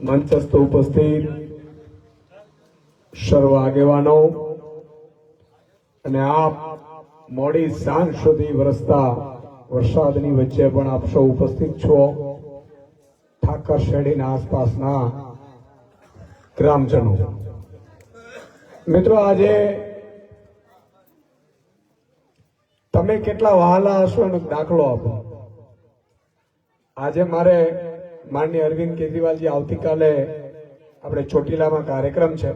મંચસ્થ ઉપસ્થિત સર્વ આગેવાનો અને આપ મોડી સાંજ સુધી વરસતા વરસાદની વચ્ચે પણ આપ સૌ ઉપસ્થિત છો. ઠાકર શેરડીના આસપાસના ગ્રામજનો. મિત્રો, આજે તમે કેટલા વહાલા હશો એનો દાખલો આપો. આજે મારે માનનીય અરવિંદ કેજરીવાલજી આવતીકાલે આપણે ચોટીલામાં કાર્યક્રમ છે.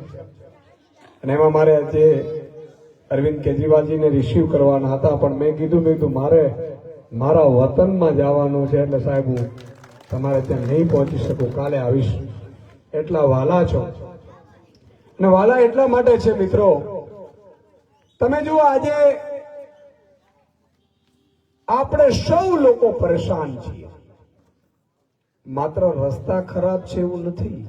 અને એમાં મારે આજે અરવિંદ કેજરીવાલજીને રિસીવ કરવાના હતા, પણ મેં કીધું મેં કીધું, મારે મારા વતનમાં જવાનું છે, એટલે સાહેબ હું તમારે ત્યાં નહીં પહોંચી શકું, કાલે આવીશ. એટલા વાલા છો. અને વાલા એટલા માટે છે મિત્રો, તમે જુઓ આજે આપણે સૌ લોકો પરેશાન છીએ. માત્ર રસ્તા ખરાબ છે એવું નથી.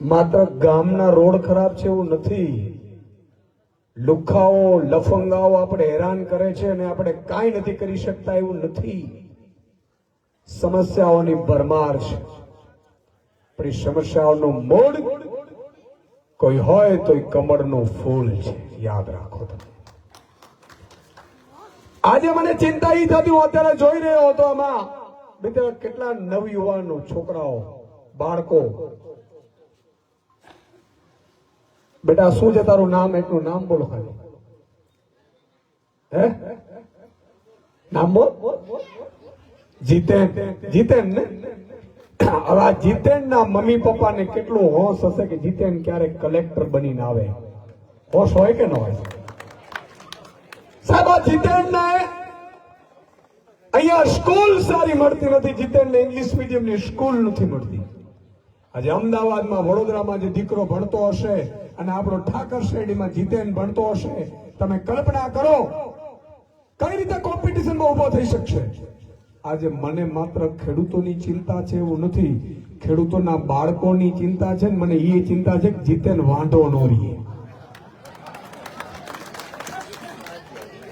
માત્ર ગામના રોડ ખરાબ છે એવું નથી. લુખાઓ, લફંગાઓ આપણે હેરાન કરે છે અને આપણે કાંઈ નથી કરી શકતા એવું નથી. સમસ્યાઓની ભરમાર છે. પણ એ સમસ્યાઓનું મૂળ કોઈ હોય તો એ કમળનું ફૂલ છે. યાદ રાખો તમે. આજે મને ચિંતા એ થતી હું અત્યારે જોઈ રહ્યો હતો આમાં. મિત્રો કેટલા નવયુવાનો છોકરાઓ, બાળકો? બેટા, શું છે તારું નામ? એટલું નામ બોલો ખાલી. હે? નામ બોલ. જીતેન. જીતેન ને? હવે આ જીતેન ના મમ્મી પપ્પા ને કેટલું હોશ હશે કે જીતેન ક્યારેક કલેક્ટર બનીને આવે. હોશ હોય કે ન હોય? સાહેબ જીતેન ને અહીંયા સ્કૂલ સારી મળતી નથી જીતેન ઇંગ્લિશ મીડિયમની સ્કૂલ નથી મળતી. આજે અમદાવાદમાં વડોદરામાં જે દીકરો ભણતો હશે અને આપણો ઠાકર શેરડીમાં જીતેન ભણતો હશે, તમે કલ્પના કરો, કઈ રીતે કોમ્પિટિશનમાં ઊભો થઈ શકશે? આજે મને માત્ર ખેડૂતોની ચિંતા છે એવું નથી, ખેડૂતોના બાળકોની ચિંતા છે મને એ ચિંતા છે કે જીતેન વાંઢો નો રહીએ.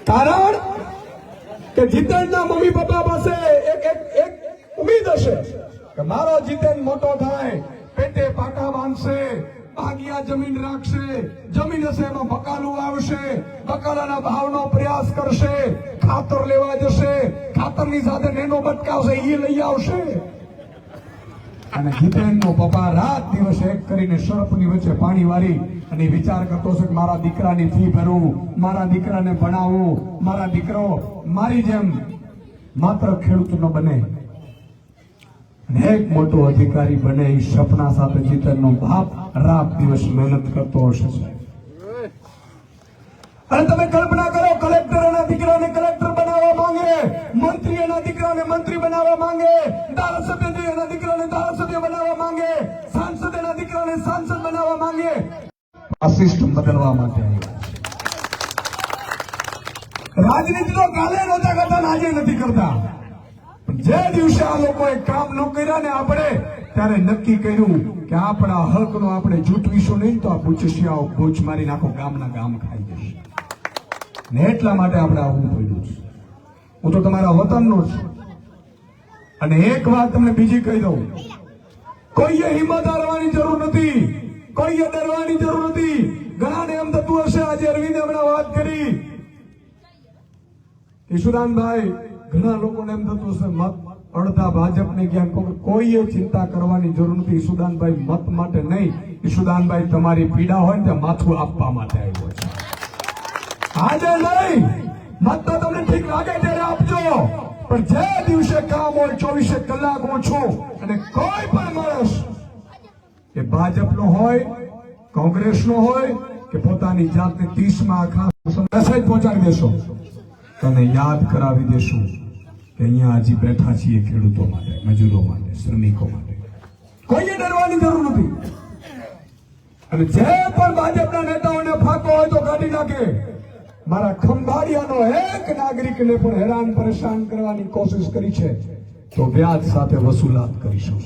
કારણ કે જીતેનના મમ્મી પપ્પા પાસે એક એક એક ઉમ્મીદ હશે કે મારો જીતેન મોટો થાય, પેટે પાટા બાંધશે, ભાગિયા જમીન રાખશે, જમીન હશે એમાં બકાલું આવશે, બકાલાના ભાવનો પ્રયાસ કરશે, ખાતર લેવા જશે, ખાતરની સાથે નેનો બટકાવશે એ લઈ આવશે. અને જીતેનનો પપ્પા રાત દિવસ એક કરીને સર્પની વચ્ચે પાણી વારી અને વિચાર કરતો છે કે મારા દીકરાની ફી ભરવું મારા દીકરાને ભણાવવું મારા દીકરો મારી જેમ માત્ર ખેડૂત ન બને એક મોટો અધિકારી બને એ સપના સાથે જીતનનો બાપ રાત દિવસ મહેનત કરતો હશે. અને તમે કલ્પના કરો, કલેક્ટર એના દીકરાને કલેક્ટર બનાવવા માંગે, મંત્રી એના દીકરાને મંત્રી બનાવવા માંગે, ધારાસભ્ય એના દીકરાને ધારાસભ્ય બનાવવા માંગે. સાંસદ દીકરાને સાંસદ બનાવવા માંગે. આ સિસ્ટમ માટે આવ્યા. છે. રાજનીતિ તો કાલે નહોતા કરતા આજે નથી કરતા. જે દિવસે આ લોકોએ કામ ન કર્યા ને આપણે, ત્યારે નક્કી કર્યું કે આપણા હકનો આપણે જૂટવીશું નહીં તો આ પૂછશિયાઓ બૂચ મારી નાખો ગામના ગામ ખાઈ જશે. ને એટલા માટે આપણે આવવું પડ્યું છે. હું તો તમારા વતનનો છું અને એક વાત તમને બીજી કહી દઉં. કોઈએ હિંમત હારવાની જરૂર નથી. કોઈએ ડરવાની જરૂર નથી. ઘણાને એમ થતું હશે, આજે અરવિંદે હમણાં વાત કરી. ઈશુદાનભાઈ ઘણા લોકોને એમ થતું હશે, મત અડધા ભાજપને જ્ઞાન કોઈએ ચિંતા કરવાની જરૂર નથી. ઈશુદાનભાઈ મત માટે નહીં. ઈશુદાનભાઈ તમારી પીડા હોય ને માથું આપવા માટે આવ્યો છે. આજે નહીં. મત તો તમને ઠીક લાગે ત્યારે આપજો. પણ જે દિવસે કામ હોય, ચોવીસે કલાક ઓછો અને કોઈ પણ માણસ એ ભાજપનો હોય, કોંગ્રેસનો હોય, કે પોતાની જાતને ત્રીસમાં આખા મેસેજ પહોંચાડી દેશો. તને યાદ કરાવી દેશું કે અહીંયા હજી બેઠા છીએ ખેડૂતો માટે, મજૂરો માટે, શ્રમિકો માટે. કોઈએ ડરવાની જરૂર નથી. અને જે પણ ભાજપના નેતાઓને ફાંકો હોય તો કાઢી નાખે. મારા ખંભાળિયાનો એક નાગરિકને પણ હેરાન પરેશાન કરવાની કોશિશ કરી છે, તો વ્યાજ સાથે વસૂલાત કરીશું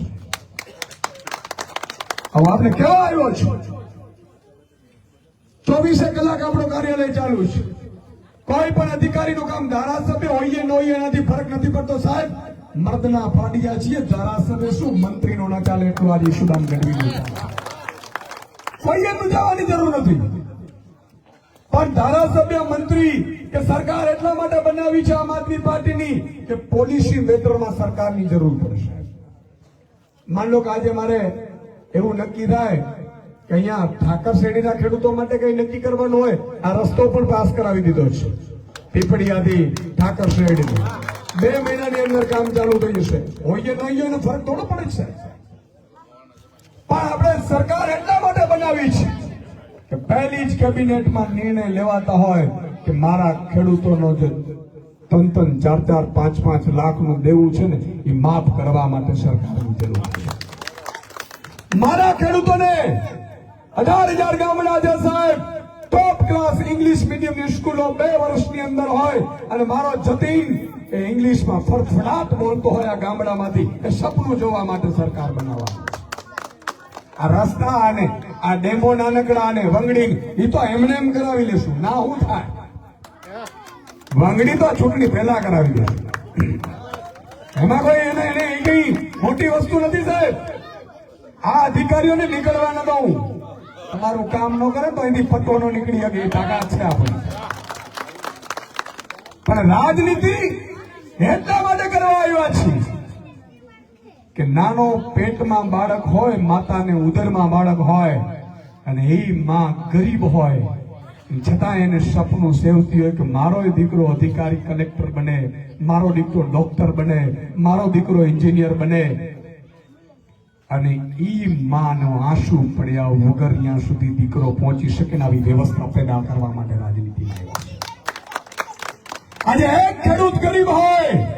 હવે આપણે કેવા આવ્યો છો? ચોવીસે કલાક આપણો કાર્યાલય ચાલુ છે. કોઈ પણ અધિકારીનું કામ ધારાસભ્ય હોઈએ ન હોઈએ, એનાથી ફરક નથી પડતો. સાહેબ, મર્દના ફાડિયા છીએ. ધારાસભ્ય શું? મંત્રીનો ન ચાલે એટલું આજે ઈશુદાન ગઢવી કોઈએ તો જવાની જરૂર નથી. પણ ધારાસભ્ય મંત્રી કે સરકાર એટલા માટે બનાવી છે આમ આદમી પાર્ટીની કે પોલિસી મેટરમાં સરકારની જરૂર પડશે. માન લો કે આજે મારે એવું નક્કી થાય કે અહીંયા ઠાકર શેરડીના ખેડૂતો માટે કઈ નક્કી કરવાનું હોય, આ રસ્તો પણ પાસ કરાવી દીધો છે. પીપળિયાથી ઠાકર શેરડી બે મહિનાની અંદર કામ ચાલુ થઈ જશે. હોઈએ હોય એનો ફરક થોડો પડે છે. પણ આપણે સરકાર એટલા માટે બનાવી છે કે પહેલી જ કેબિનેટમાં નિર્ણય લેવાતા હોય કે મારા ખેડૂતોનો જે ત્રણ ત્રણ ચાર ચાર પાંચ પાંચ લાખનું દેવું છે ને, એ માફ કરવા માટે સરકારની જરૂર છે. મારા ખેડૂતોને હજાર હજાર ગામડા છે સાહેબ ટોપ ક્લાસ ઇંગ્લિશ મીડિયમની સ્કૂલો બે વર્ષની અંદર હોય અને મારો જતીન એ ઇંગ્લિશમાં ફરફડાટ બોલતો હોય આ ગામડામાંથી, એ સપનું જોવા માટે સરકાર બનાવવા. આ રસ્તા અને આ ડેમો નાનકડા અને વંગડી એ તો એમને એમ કરાવી લેશું. ના, હું થાય? વંગડી તો ચૂંટણી પહેલા કરાવી દે એમાં કોઈ એને એને કઈ મોટી વસ્તુ નથી, સાહેબ. આ અધિકારીઓને નીકળવા ન દઉં તમારું કામ ન કરે તો એની પત્તો નો નીકળી શકે, એ તાકાત છે આપણી પણ રાજનીતિ એટલા માટે કરવા આવ્યા છીએ. કે નાનો પેટમાં બાળક હોય, માતાને ઉદરમાં બાળક હોય, અને એ માં ગરીબ હોય, છતાં એને સપનું સેવતી હોય કે મારો દીકરો અધિકારી, કલેક્ટર બને, મારો દીકરો ડોક્ટર બને, મારો દીકરો એન્જિનિયર બને. અને ઈ માનો આંસુ પડ્યા વગર ત્યાં સુધી દીકરો પહોંચી શકે ને આવી વ્યવસ્થા પેદા કરવા માટે રાજનીતિ આજે એક ખેડૂત ગરીબ હોય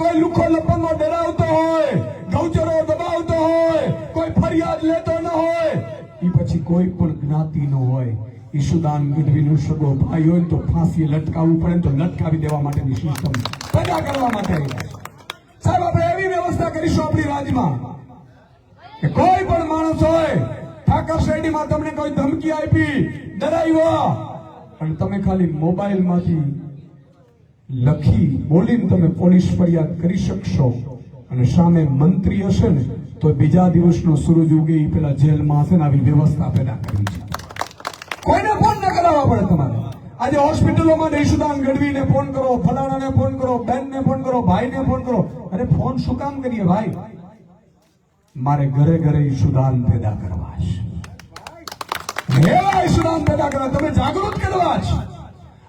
કોઈ લુખો લપંગો ડરાવતો હોય, ગૌચરો દબાવતો હોય, કોઈ ફરિયાદ લેતો ન હોય એ પછી કોઈ પણ જ્ઞાતિ નો હોય. ઈશુદાન ગઢવીનો સગો ભાઈ હોય તો ફાંસી લટકાવવું પડે તો લટકાવી દેવા માટેની સિસ્ટમ પેદા કરવા માટે. સાહેબ, આપણે એવી વ્યવસ્થા કરીશું આપણી રાજમાં કે કોઈ પણ માણસ હોય, ઠાકર શેરડીમાં તમને કોઈ ધમકી આપી, ડરાવ્યો. અને તમે ખાલી મોબાઈલમાંથી લખી બોલીને તમે પોલીસ ફરિયાદ કરી શકશો. અને સામે મંત્રી હશે ને, તો બીજા દિવસનો સૂરજ ઉગે એ પેલા જેલમાં હશે ને આવી વ્યવસ્થા પેદા કરી છે. કોઈને ફોન ન કરાવવા પડે તમારે. આજે હોસ્પિટલોમાં ઈશુદાન ગઢવીને ફોન કરો, ફલાણાને ફોન કરો, બેનને ફોન કરો, ભાઈને ફોન કરો. અરે ફોન શું કામ કરીએ ભાઈ? મારે ઘરે ઘરે ઈશુદાન પેદા કરવા છે. પેદા કરવા. તમે જાગૃત કરવા છે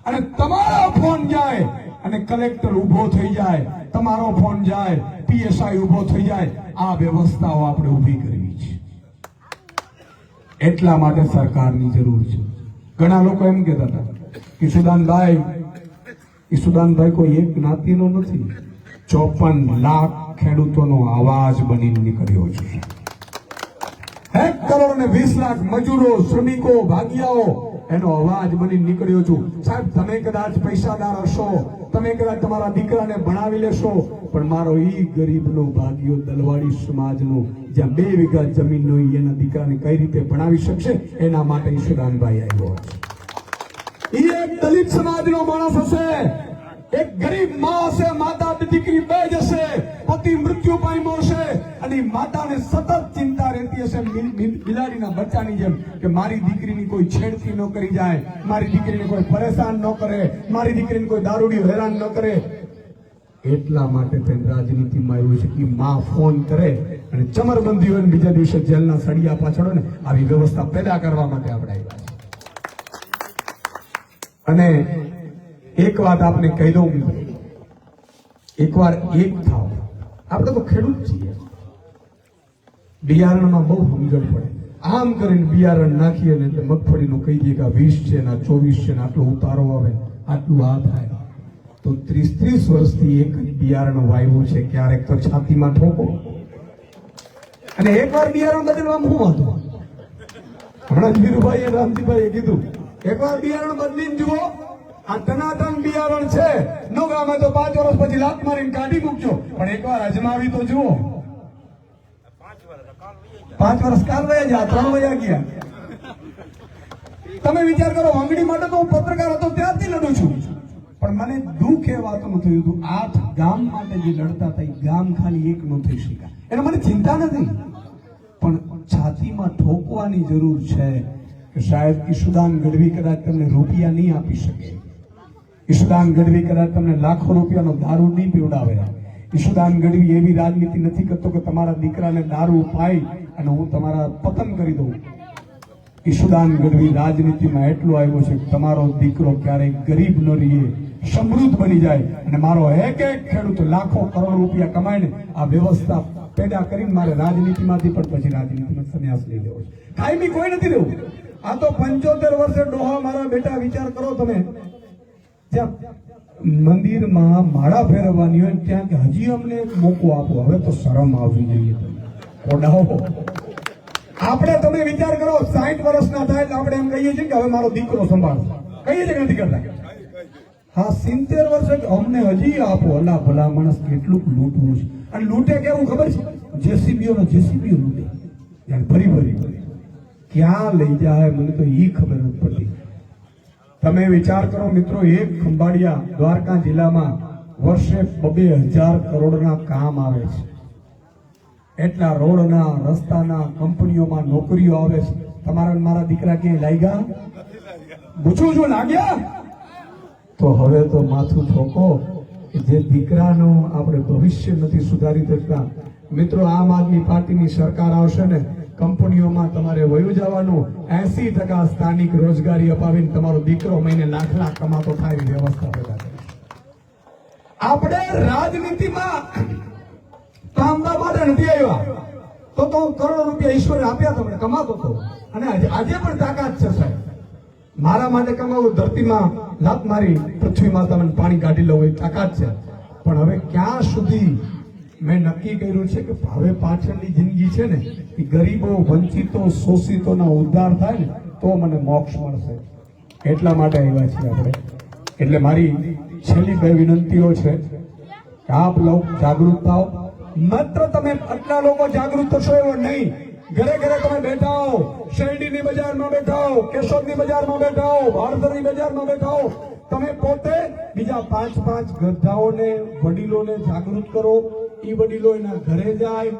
અને તમારા ફોન જાય અને કલેક્ટર ઊભો થઈ જાય, તમારો ફોન જાય, પીએસઆઈ ઊભો થઈ જાય, આ વ્યવસ્થાઓ આપણે ઊભી કરવી છે. એટલા માટે સરકારની જરૂર છે. ઘણા લોકો એમ કહેતા હતા કે ઈશુદાનભાઈ ઈશુદાનભાઈ કોઈ એક જ્ઞાતિનો નથી. ચોપન લાખ ખેડૂતોનો અવાજ બનીને નીકળ્યો છે. એક કરોડ ને વીસ લાખ મજૂરો, શ્રમિકો, ભાગિયાઓ એનો અવાજ બની નીકળ્યો છું. સાહેબ, તમે કદાચ પૈસાદાર હશો, તમે કદાચ તમારા દીકરાને ભણાવી લેશો, પણ મારો ઈ ગરીબનો ભાગ્યો દલવાડી સમાજનો, જ્યાં બે વીઘા જમીન નો એના દીકરાને કઈ રીતે ભણાવી શકશે, એના માટે ઈશ્વરાનભાઈ આવ્યો છે. એ એક દલિત સમાજનો માણસ હશે. એક ગરીબ મા હશે, માતા દીકરી બે જશે પતિ મૃત્યુ પામ્યો હશે, અને માતાને સતત ચિંતા રહેતી હશે, બિલ- બિલ- બિલાડીના બચ્ચાની જેમ, કે મારી દીકરીની કોઈ છેડતી ન કરી જાય, મારી દીકરીને કોઈ પરેશાન ન કરે, મારી દીકરીને કોઈ દારૂડી હેરાન ન કરે. એટલા માટે તેને રાજનીતિમાં આવ્યું છે કે માં ફોન કરે અને ચમરબંધી હોય બીજા દિવસે જેલના સળિયા પાછળ ને, આવી વ્યવસ્થા પેદા કરવા માટે આપણે આવ્યા છે અને એક વાત આપને કહી દઉં એકવાર એક થાવ. આપણે તો ખેડૂત છીએ. બિયારણમાં બહુ સમજણ પડે. આમ કરીને બિયારણ નાખીએ ને એટલે મગફળીનું કહી દઈએ કે વીસ છે ને ચોવીસ છે ને આટલો ઉતારો આવે, આટલું આ થાય. તો ત્રીસ ત્રીસ વર્ષથી એક બિયારણ વાવ્યું છે, ક્યારેક તો છાતીમાં ઠોકો. અને એકવાર બિયારણ બદલવામાં શું વાંધો? હમણાં જ વીરુભાઈએ રામજીભાઈએ કીધું, એકવાર બિયારણ બદલીને જુઓ આ તનાતન બિયારણ છે. નો ગામે તો પાંચ વર્ષ પછી લાત મારીને કાઢી મૂકજો. પણ એકવાર અજમાવી તો જુઓ. પાંચ વર્ષ કાલ વયા ગયા, ત્રણ વયા ગયા. તમે વિચાર કરો, વંગડી માટે તો હું પત્રકાર હતો, ત્યારથી લડું છું. પણ મને દુઃખ એ વાતનું થયું હતું, આઠ ગામ માટે જે લડતા એ ગામ ખાલી એક નું થઈ શક્યા એને મને ચિંતા નથી. પણ છાતીમાં ઠોકવાની જરૂર છે કે શાયદ ઈશુદાન ગઢવી કદાચ તમને રૂપિયા નહીં આપી શકે. ઈશુદાન ગઢવી કદાચ તમને લાખો રૂપિયાનો દારૂ નહીં પીવડાવે. ઈશુદાન ગઢવી એવી રાજનીતિ નથી કરતો કે તમારા દીકરાને દારૂ પાઈ અને હું તમારા પતન કરી દઉં. ઈશુદાન ગઢવી રાજનીતિમાં એટલો આવ્યો છે તમારો દીકરો ક્યારેય ગરીબ ન રહીએ, સમૃદ્ધ બની જાય અને મારો એક એક ખેડૂત લાખો કરોડ રૂપિયા કમાઈને આ વ્યવસ્થા પેદા કરીને મારે રાજનીતિમાંથી પણ પછી રાજનીતિમાં સંન્યાસ લઈ લેવો છે. કાયમી કોઈ નથી રહેવું આ તો પંચોતેર વર્ષે ડોહા મારા બેટા વિચાર કરો તમે. જ્યાં મંદિરમાં માળા ફેરવવાની હોય ત્યાં કે હજી અમને એક મોકો આપો, હવે તો શરમ આવવી જોઈએ ઓડાવો. આપણે તમે વિચાર કરો સાઠ વર્ષના થાય એટલે આપણે એમ કહીએ છીએ કે હવે મારો દીકરો સંભાળશે કહીએ છીએ કે નથી કરતા હા, સિત્તેર વર્ષે અમને હજી આપો. અલા, ભલા માણસ કેટલું લૂંટવું છે. અને લૂંટે કેવું ખબર છે? જેસીબીઓ નો જેસીબીઓ લૂંટે. ભરી ભરી ભરી ક્યાં લઈ જાય મને તો એ ખબર નથી પડતી. તમે વિચાર કરો મિત્રો, એક ખંભાળિયા દ્વારકા જિલ્લામાં વર્ષે બબે હજાર કરોડના કામ આવે છે. એટલા રોડના, રસ્તાના, કંપનીઓમાં નોકરીઓ આવે છે. તમારા મારા દીકરા ક્યાંય લાગ્યા? પૂછું છું, લાગ્યા? તો હવે તો માથું ઠોકો જે દીકરાનો આપણે ભવિષ્ય નથી સુધારી શકતા. મિત્રો, આમ આદમી પાર્ટીની સરકાર આવશે ને કંપનીઓમાં તમારે વયું જવાનું, એસી ટકા સ્થાનિક રોજગારી અપાવીને તમારો દીકરો મહિને લાખ લાખ કમાતો થાય વ્યવસ્થા પેદા આપણે રાજનીતિમાં કામના માટે નથી આવ્યા. તો તો કરોડો રૂપિયા ઈશ્વરે આપ્યા તમને કમાતો હતો. અને આજે પણ તાકાત છે સાહેબ. મારા માટે કમાવું ધરતીમાં લાત મારી પૃથ્વી તમને પાણી કાઢી લઉં એ તાકાત છે. પણ હવે ક્યાં સુધી મેં નક્કી કર્યું છે કે હવે પાછળની જિંદગી છે ને, એ ગરીબો, વંચિતો, શોષિતોના ઉદ્ધાર થાય ને, તો મને મોક્ષ મળશે. એટલા માટે આવ્યા છીએ આપણે. એટલે મારી છેલ્લી બે વિનંતીઓ છે. આપ લોક જાગૃત થાઓ. માત્ર તમે આટલા લોકો જાગૃત થશો એવો નહીં. ઘરે ઘરે તમે બેઠા હો. શેરડીની બજારમાં બેઠા હો. કેશોદની બજારમાં બેઠા હો. ભારતની બજારમાં બેઠા હો. તમે પોતે બીજા પાંચ પાંચ ગધાઓને વડીલોને જાગૃત કરો. એ વડીલો એના ઘરે જાય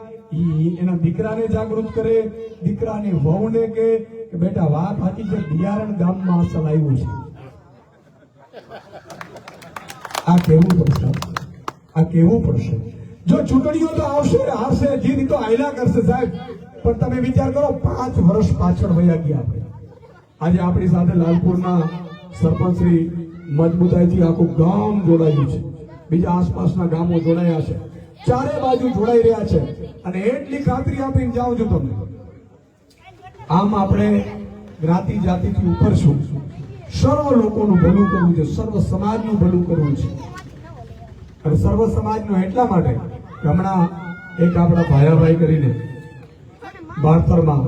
એના દીકરાને જાગૃત કરે, દીકરાની વહુને કે, બેટા, વાત હાથી છે, બિયારણ ગામમાં અસલ છે. આ કેવું પડશે. આ કેવું પડશે. જો ચૂંટણીઓ તો આવશે હારશે જીત તો આયલા કરશે સાહેબ. પણ તમે વિચાર કરો, પાંચ વર્ષ પાછળ વયા ગયા આપણે આજે આપણી સાથે લાલપુરના સરપંચ શ્રી મજબૂતાઈથી આખું ગામ જોડાયું છે. બીજા આસપાસના ગામો જોડાયા છે. ચારે બાજુ જોડાઈ રહ્યા છે. અને એટલી ખાતરી આપીને જાઉં છું તમને આમ આપણે જ્ઞાતિ જાતિથી ઉપર છું. સર્વ લોકોનું ભલું કરવું છે. સર્વ સમાજનું ભલું કરવું છે. અને સર્વ સમાજનું એટલા માટે હમણાં એક આપણા ભાયાભાઈ કરીને બાળતરમાં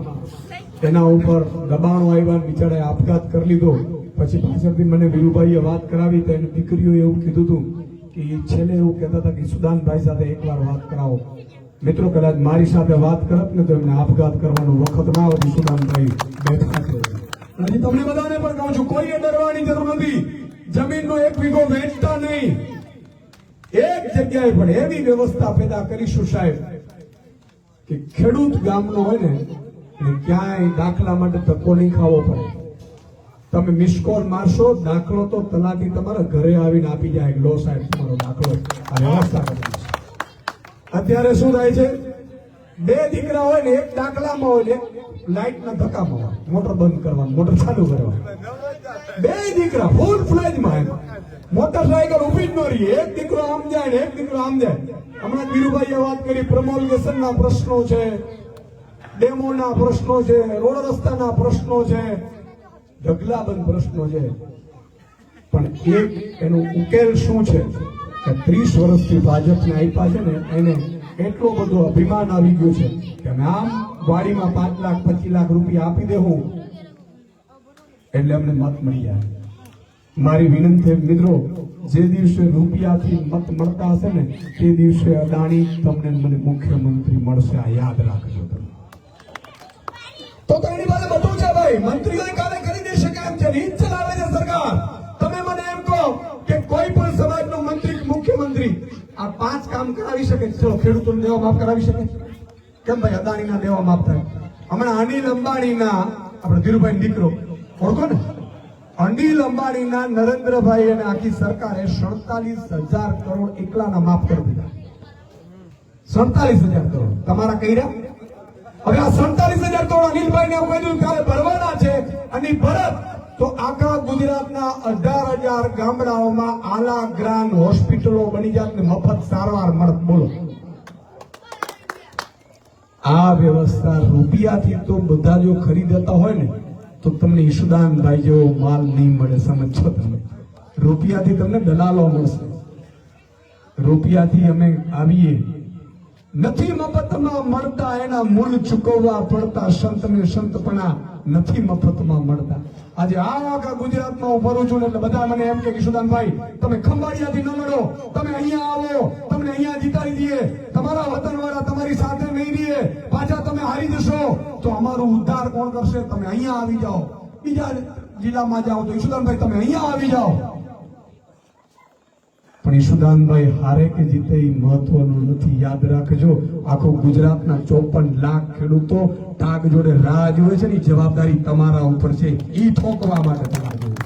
એના ઉપર દબાણો આવ્યા બિચારાએ આપઘાત કરી લીધો. પછી પાછળથી મને વીરુભાઈએ વાત કરાવી તો એની દીકરીઓએ એવું કીધું હતું કે એ છેલ્લે એવું કહેતા હતા કે સુદાનભાઈ સાથે એકવાર વાત કરાવો. મિત્રો, કદાચ મારી સાથે વાત કરત ને તો એમને આપઘાત કરવાનો વખત ના આવતી સુદાનભાઈ બેઠા છે. હજી તમને બધાને પણ કહું છું, કોઈએ ડરવાની જરૂર નથી. જમીનનો એક વીઘો વેચતા નહીં. એક જગ્યાએ પણ એવી વ્યવસ્થા પેદા કરીશું સાહેબ કે ખેડૂત ગામનો હોય ને ક્યાંય દાખલા માટે ધક્કો નહીં ખાવો પડે. તમે મિસ કોલ મારશો, દાખલો તો તલાટી તમારા ઘરે આવીને આપી જાય લો સાહેબ તમારો દાખલો અત્યારે શું થાય છે? બે દીકરા હોય ને, એક દાખલામાં હોય ને લાઇટના ધક્કામાં હોય. મોટર બંધ કરવાનું, મોટર ચાલુ કરવાનું. બે દીકરા ફૂલ ફ્લેજમાં મોટરસાયકલ ઊભી જ ન રહી. એક દીકરો આમ જાય ને, એક દીકરો આમ જાય. હમણાં ધીરુભાઈએ વાત કરી, પ્રમોલગેશનના પ્રશ્નો છે, ડેમોના પ્રશ્નો છે, રોડ રસ્તાના પ્રશ્નો છે. ઢગલાબંધ પ્રશ્નો છે. પણ એક એનો ઉકેલ શું છે કે ત્રીસ વર્ષથી ભાજપને આપ્યા છે ને, એને એટલો બધો અભિમાન આવી ગયો છે કે અમે આમ વાડીમાં પાંચ લાખ, પચીસ લાખ રૂપિયા આપી દેવું. એટલે અમને મત મળી જાય. મારી વિનંતી મિત્રો, જે દિવસે રૂપિયાથી મત મળતા હશે ને, તે દિવસે અદાણી તમને મને મુખ્યમંત્રી મળશે, આ યાદ રાખજો તમે. તો તેની પાસે બધું છે ભાઈ. મંત્રીઓ કાલે કરી શકે છે ચલાવે છે સરકાર. તમે મને એમ કહો કે કોઈ પણ સમાજનો મંત્રી મુખ્યમંત્રી આ પાંચ કામ કરાવી શકે ચલો, ખેડૂતોને દેવા માફ કરાવી શકે. કેમ ભાઈ, અદાણીના દેવા માફ થાય. હમણાં અનિલ અંબાણીના, આપણે ધીરુભાઈ દીકરો, ઓળખો ને? અનિલ અંબાણીના નરેન્દ્રભાઈ અને આખી સરકારે સડતાલીસ હજાર કરોડ એકલાના માફ કરી દીધા. સડતાલીસ હજાર કરોડ. તમારા કર્યા? હવે આ સડતાલીસ હજાર કરોડ અનિલભાઈ ને કહ્યું કાલે ભરવાના છે. અને ભરત તો આખા ગુજરાતના અઢાર હજાર ગામડાઓમાં આલા ગ્રાન્ડ હોસ્પિટલો બની જાત મફત સારવાર મળત બોલો. આ વ્યવસ્થા રૂપિયાથી તો બધા જો ખરીદતા હોય ને, તો તમને ઈશુદાનભાઈ જેવો માલ નહીં મળે સમજો તમે. રૂપિયાથી તમને દલાલો મળશે. રૂપિયાથી અમે આવીએ. નથી મફતમાં મળતા, એના મૂળ ચૂકવવા પડતા સંત ને સંતપણા નથી મફતમાં મળતા. આજે આ આખા ગુજરાતમાં હું ફરું છું એટલે બધા મને એમ કે કિશોદાનભાઈ તમે ખંભાળિયાથી ન લડો. તમે અહીંયા આવો, તમને અહીંયા જીતાડી દઈએ. તમારા વતન વાળા તમારી સાથે નહીં રહીએ. પાછા તમે હારી જશો. તો અમારું ઉદ્ધાર કોણ કરશે? તમે અહીંયા આવી જાઓ. બીજા જિલ્લામાં જાઓ તો ઈશુદાનભાઈ, તમે અહીંયા આવી જાઓ. પણ ઈશુદાનભાઈ હારે કે જીતે એ મહત્વનું નથી. યાદ રાખજો, આખો ગુજરાતના ચોપન લાખ ખેડૂતો તાગ જોડે રાહ જોવે છે ને જવાબદારી તમારા ઉપર છે. એ ઠોકવા માટે તમારે જોવું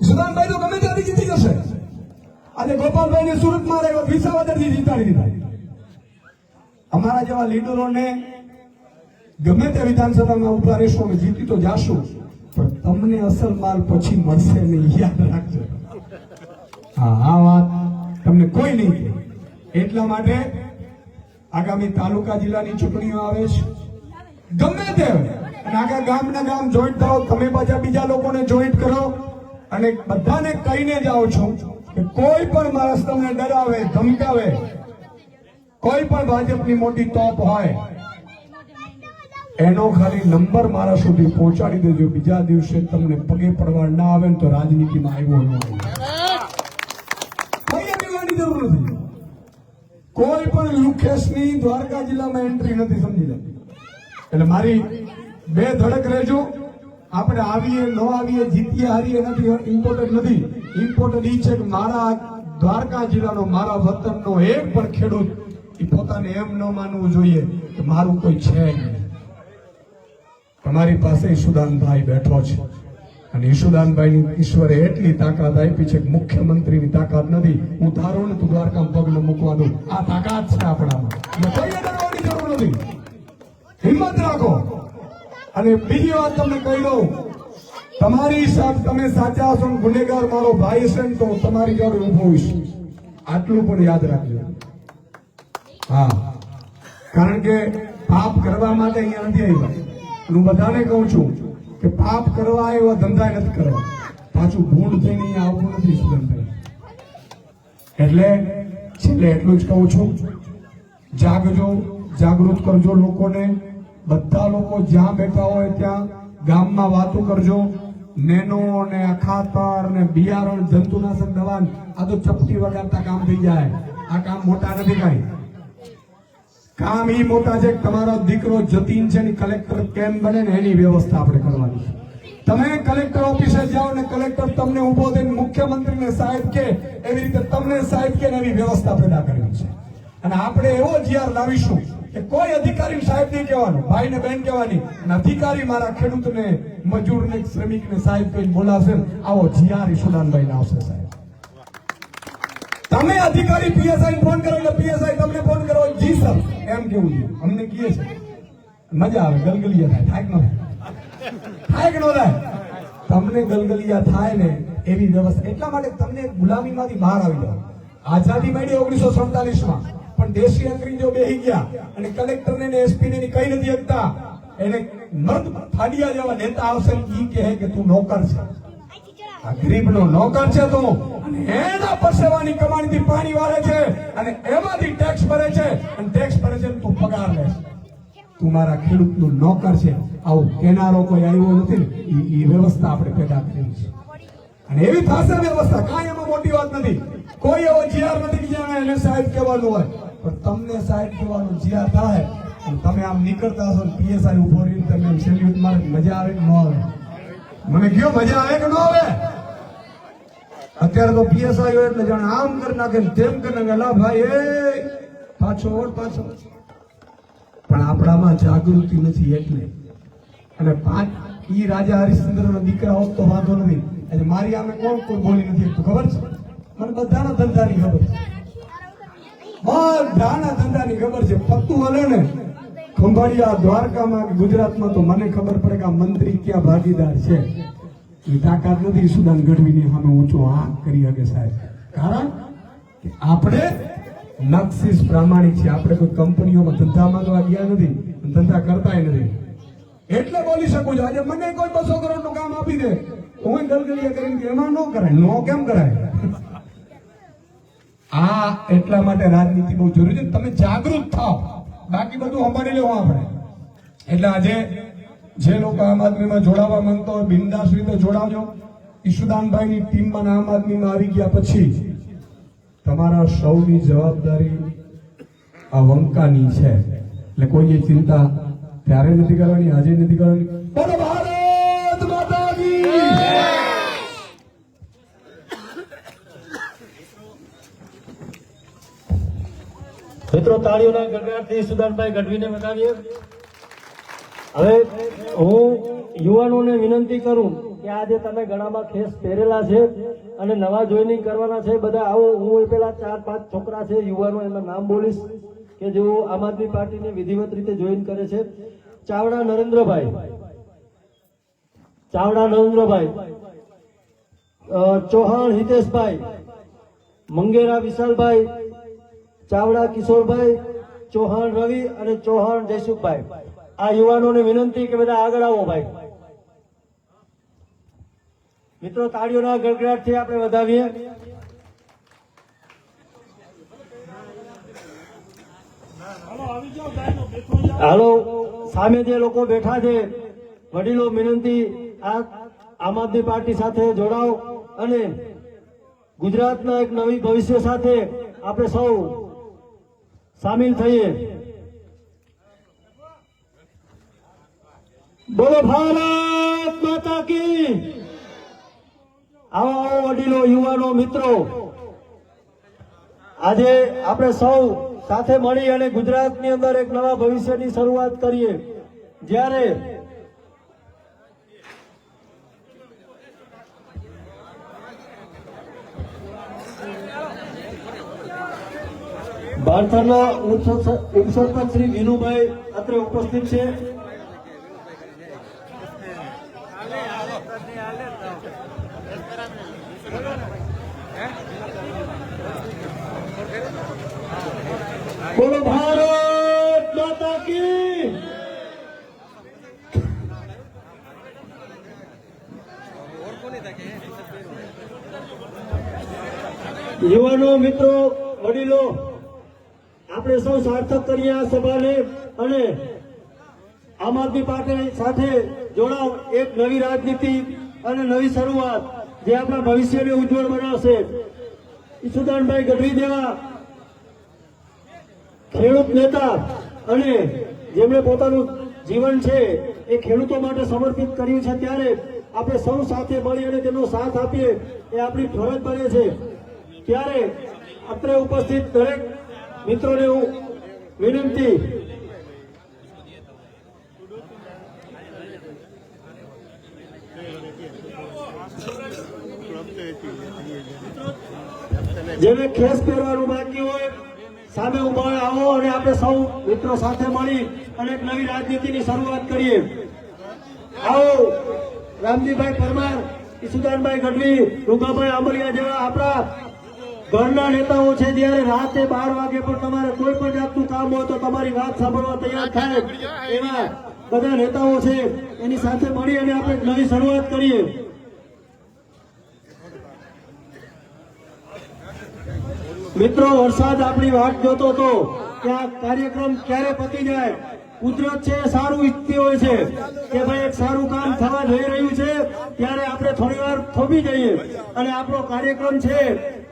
ઈશુદાનભાઈ તો ગમે ત્યાંથી જીતી જશે. આજે ગોપાલભાઈ ને સુરતમાં રહ્યો વિસાવદરથી જીતાડી દીધા. અમારા જેવા લીડરોને ગમે તે વિધાનસભામાં ઊભા રહેશો અમે જીતી તો જાશું, પણ તમને અસલ માલ પછી મળશે નહીં. યાદ રાખજો. હા આ વાત. તમને કોઈ નહીં. એટલા માટે આગામી તાલુકા જિલ્લાની ચૂંટણીઓ આવે છે. ગમે તે. અને આખા ગામના ગામ જોઈન્ટ થાઓ, તમે પાછા બીજા લોકોને જોઈન્ટ કરો. અને બધાને કહીને જાઓ છો કે કોઈ પણ માણસ તમને ડરાવે, ધમકાવે, કોઈ પણ ભાજપની મોટી તોપ હોય, એનો ખાલી નંબર મારા સુધી પહોંચાડી દેજો. બીજા દિવસે તમને પગે પડવા ના આવે ને તો રાજનીતિમાં આવ્યો ન આવે કોઈ અભિમાનની જરૂર નથી કોઈ પણ લુખેશની દ્વારકા જિલ્લામાં એન્ટ્રી નથી સમજી લેતી એટલે મારી બે ધડક રહેજો. આપણે આવીએ, ન આવીએ, જીતીએ, હારીએ નથી ઇમ્પોર્ટન્ટ નથી. ઇમ્પોર્ટન્ટ ઈ છે કે મારા દ્વારકા જિલ્લાનો, મારા વતનનો એક પણ ખેડૂત એ પોતાને એમ ન માનવું જોઈએ કે મારું કોઈ છે નહીં. તમારી પાસે સુદાનભાઈ બેઠો છે. અને ઈશુદાનભાઈની ઈશ્વરે એટલી તાકાત આપી છે કે મુખ્યમંત્રીની તાકાત નથી. હું ધારો ને તું દ્વારકામાં પગ મૂકવાનું આ તાકાત છે આપણામાં. કોઈને ડરવાની જરૂર નથી. હિંમત રાખો. અને બીજી વાત તમને કહી દઉં. તમારી સાથે તમે સાચા હશો ગુનેગાર મારો ભાઈ છે તો તમારી જોડે ઊભો હોઈશ. આટલું પણ યાદ રાખજો. હા. કારણ કે પાપ કરવા માટે અહીંયા નથી આવ્યા. હું બધાને કહું છું કે પાપ કરવા એવા ધંધા નથી કરવા. પાછું ભૂંડ થઈને આવવું નથી સુગંધભાઈ એટલે છેલ્લે એટલું જ કહું છું, જાગજો, જાગૃત કરજો લોકોને. બધા લોકો જ્યાં બેઠા હોય ત્યાં ગામમાં વાતો કરજો. નેનો ને ખાતર ને બિયારણ, જંતુનાશક દવા, આ તો ચપટી વગાડતા કામ થઈ જાય. આ કામ મોટા નથી કાંઈ કામ એ મોટા છે તમારો દીકરો જતીન છે ને કલેક્ટર કેમ બને ને એની વ્યવસ્થા આપણે કરવાની છે. તમે કલેક્ટર ઓફિસે જાઓ ને કલેક્ટર તમને ઊભો થઈને મુખ્યમંત્રીને સાહેબ કે, એવી રીતે તમને સાહેબ કે એવી વ્યવસ્થા પેદા કરવી છે અને આપણે એવો જીઆર લાવીશું કે કોઈ અધિકારી સાહેબ નહીં કહેવાનું ભાઈ ને બેન કહેવાની અધિકારી મારા ખેડૂતને, મજૂરને, શ્રમિકને સાહેબ કઈ બોલાવશે આવો જીઆર ઈશુદાનભાઈ આવશે સાહેબ તમે અધિકારી પીએસઆઈ ફોન કરો એટલે પીએસઆઈ તમને ફોન કરો જી સર. એમ કેવું છે? અમને કીએ છે, મજા આવે, ગલગલિયા થાય થાય કે ન થાય. કે નો થાય. તમને ગલગલિયા થાય ને એવી વ્યવસ્થા એટલા માટે તમને ગુલામીમાંથી બહાર આવી જાવ આઝાદી મળી ઓગણીસો સડતાલીસમાં પણ દેશી અંગ્રેજો બેહી ગયા અને કલેક્ટર ને એસપી ને કઈ નથી શકતા એને મર્દ ફાડિયા જેવા નેતા આવશે ઈ કહે કે તું નોકર છે. ગરીબનો નોકર છે તું. અને એના પરસેવાની કમાણીથી પાણી વાળે છે અને એમાંથી ટેક્સ ભરે છે. અને ટેક્સ ભરે છે તું પગાર લે તું મારા ખેડૂતનો નોકર છે. આવું કેનારો કોઈ આવ્યો નથી ઈ વ્યવસ્થા આપણે પેદા કરી છે. અને એવી થશે વ્યવસ્થા કાંઈ એમાં મોટી વાત નથી. કોઈ એવો જીઆર નથી કે જેને એને સાહેબ કહેવાનું હોય. પણ તમને સાહેબ કહેવાનું જીઆર થાય અને તમે આમ નીકળતા હશો પીએસઆઈ ઊભો રહીને તમે સેલ્યુટ મારે, મજા આવે કે ન આવે? મને કયો મજા આવે કે ન આવે? અત્યારે તો પીએસ આવ્યો એટલે જાણે આમ કરી નાખે તેમ કરી નાખે. લા ભાઈ પાછો પાછો. પણ આપણામાં જાગૃતિ નથી એટલે. અને પાંચ ઈ રાજા હરિશ્ચંદ્ર દીકરા હોત તો વાંધો નથી એટલે મારી આમે કોણ કોઈ બોલી નથી શકતું, ખબર છે? મને બધાના ધંધાની ખબર છે. બધાના ધંધાની ખબર છે. પત્તું હલે ને. ખંભાળિયા દ્વારકામાં ગુજરાતમાં તો મને ખબર પડે કે આ મંત્રી ક્યાં ભાગીદાર છે. એ નથી સુદાન ગઢવીની સામે ઊંચો આંખ કરી શકે સાહેબ. કારણ કે આપણે નક્ષીસ પ્રામાણિક છે આપણે કોઈ કંપનીઓમાં ધંધામાં તો ગયા નથી ધંધા કરતાય નથી. એટલે બોલી શકું છું. આજે મને કોઈ બસો કરોડનું કામ આપી દે. હું ગલગલિયા કરીને એમાં ન કરાય. નો કેમ કરાય? આ એટલા માટે રાજનીતિ બહુ જરૂરી છે. તમે જાગૃત થાઓ. બાકી બધું સંભાળી લેવું આપણે. એટલે આજે જે લોકો આમ આદમીમાં જોડાવા માંગતો હોય, બિંદાસ રીતે જોડાવજો ઈશુદાનભાઈની ટીમમાં આમ આદમીમાં આવી ગયા પછી તમારા સૌની જવાબદારી આ વંકાની છે. એટલે કોઈએ ચિંતા ત્યારે નથી કરવાની, આજે નથી કરવાની. ભારત માતા કી મિત્રો, તાળીઓના ગરગાટથી સુદાનભાઈ ગઢવીને વધાવીએ હવે હું યુવાનોને વિનંતી કરું કે આજે તમે ગળામાં ખેસ પહેરેલા છે અને નવા જોઈનિંગ કરવાના છે, બધા આવો. હું પેલા ચાર પાંચ છોકરા છે, યુવાનો, એમના નામ બોલીશ કે જેઓ આમ આદમી પાર્ટીને વિધિવત રીતે જોઈન કરે છે. ચાવડા નરેન્દ્રભાઈ. ચાવડા નરેન્દ્રભાઈ. ચૌહાણ હિતેશભાઈ. મંગેરા વિશાલભાઈ. ચાવડા કિશોરભાઈ. ચૌહાણ રવિ અને ચૌહાણ જયસુખભાઈ. આ યુવાનોને વિનંતી કે બધા આગળ આવો ભાઈ. મિત્રો, તાળીઓના ગળગડાટથી આપણે વધાવીએ. હાલો, સામે જે લોકો બેઠા છે, વડીલો વિનંતી આ આમ આદમી પાર્ટી સાથે જોડાઓ અને ગુજરાતના એક નવી ભવિષ્ય સાથે આપણે સૌ સામેલ થઈએ. બોલો ભારત માતા કી. આવા, આવો વડીલો, યુવાનો, મિત્રો. આજે આપણે સૌ સાથે મળી અને ગુજરાતની અંદર એક નવા ભવિષ્યની શરૂઆત કરીએ. જ્યારે ભારતના ઉપસરપંચ શ્રી વિનુભાઈ અત્રે ઉપસ્થિત છે. બોલો ભારત માતા કી. યુવાનો, મિત્રો, વડીલો, આપણે સૌ સાર્થક કરીએ આ સભાને અને આમ આદમી પાર્ટી સાથે જોડાવ એક નવી રાજનીતિ અને નવી શરૂઆત જે આપણા ભવિષ્યને ઉજ્જવળ બનાવશે. ઈશુદાનભાઈ ગઢવી દેવા ખેડૂત નેતા અને જેમણે પોતાનું જીવન છે એ ખેડૂતો માટે સમર્પિત કર્યું છે, ત્યારે આપણે સૌ સાથે મળી અને તેમનો સાથ આપીએ એ આપણી ફરજ બને છે. ત્યારે અત્રે ઉપસ્થિત દરેક મિત્રોને હું વિનંતી જેને ખેસ પહેરવાનું બાકી હોય સામે ઊભા આવો અને આપણે સૌ મિત્રો સાથે મળી અને એક નવી રાજનીતિની શરૂઆત કરીએ. આવો, રામજીભાઈ પરમાર, ઈસુદાનભાઈ ગઢવી રૂપાભાઈ આંબલિયા જેવા આપણા ઘરના નેતાઓ છે. જ્યારે રાતે બાર વાગે પણ તમારે કોઈ પણ જાતનું કામ હોય તો તમારી વાત સાંભળવા તૈયાર થાય એવા બધા નેતાઓ છે. એની સાથે મળી અને આપણે નવી શરૂઆત કરીએ. મિત્રો, વરસાદ આપણી વાટ જોતો હતો કે આ કાર્યક્રમ ક્યારે પતી જાય? કુદરત છે, સારું ઈચ્છતી હોય છે કે ભાઈ એક સારું કામ થવા જઈ રહ્યું છે, ત્યારે આપણે થોડી વાર થોભી જઈએ. અને આપણો કાર્યક્રમ છે,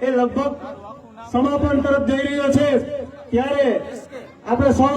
એ લગભગ સમાપન તરફ જઈ રહ્યો છે. ત્યારે આપણે સૌ